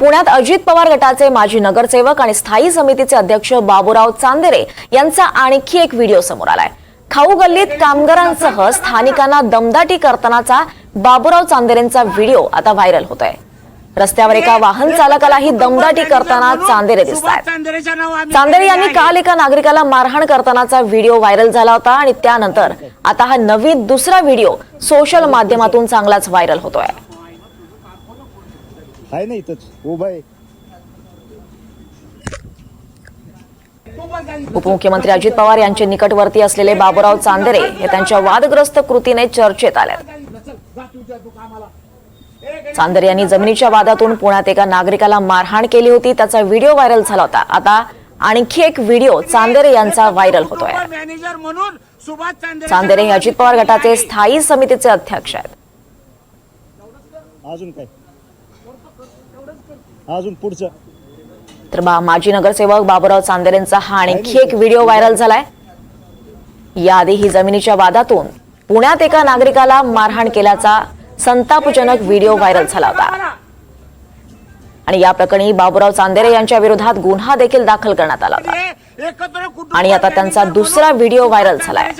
पुण्यात अजित पवार गटाचे माजी नगरसेवक आणि स्थायी समितीचे अध्यक्ष बाबूराव चांदेरे यांचा आणखी एक व्हिडिओ समोर आलाय. खाऊ गल्लीत कामगारांसह स्थानिकांना दमदाटी करतानाचा बाबूराव चांदेरेंचा व्हिडिओ आता व्हायरल होत आहे रस्त्यावर एका वाहन चालकालाही दमदाटी करताना चांदेरे दिसत आहेत चांदेरे यांनी काल एका नागरिकाला मारहाण करतानाचा व्हिडिओ व्हायरल झाला होता आणि त्यानंतर आता हा नवीन दुसरा व्हिडिओ सोशल माध्यमातून चांगलाच व्हायरल होतोय. आहे ना इथंच. उभा आहे उपमुख्यमंत्री अजित पवार यांचे निकटवर्ती असलेले बाबूराव चांदेरे हे त्यांच्या वादग्रस्त कृतीने चर्चेत आले चांदेरे यांनी जमिनीच्या वादातून पुण्यात एका नागरिकाला मारहाण केली होती. त्याचा व्हिडिओ व्हायरल झाला होता. आता आणखी एक व्हिडिओ चांदेरे यांचा व्हायरल होतोय. चांदेरे हे अजित पवार गटाचे स्थायी समितीचे अध्यक्ष आहेत. अजून काय? अजून पुढचं. तर बा माजी नगरसेवक बाबूराव चांदेरेंचा हा आणखी एक व्हिडिओ व्हायरल झालाय. याआधी ही जमिनीच्या वादातून पुण्यात एका नागरिकाला मारहाण केल्याचा संतापजनक व्हिडिओ व्हायरल झाला होता. आणि या प्रकरणी बाबूराव चांदेरे यांच्या विरोधात गुन्हा देखील दाखल करण्यात आला होता. आणि आता त्यांचा दुसरा व्हिडिओ व्हायरल झालाय.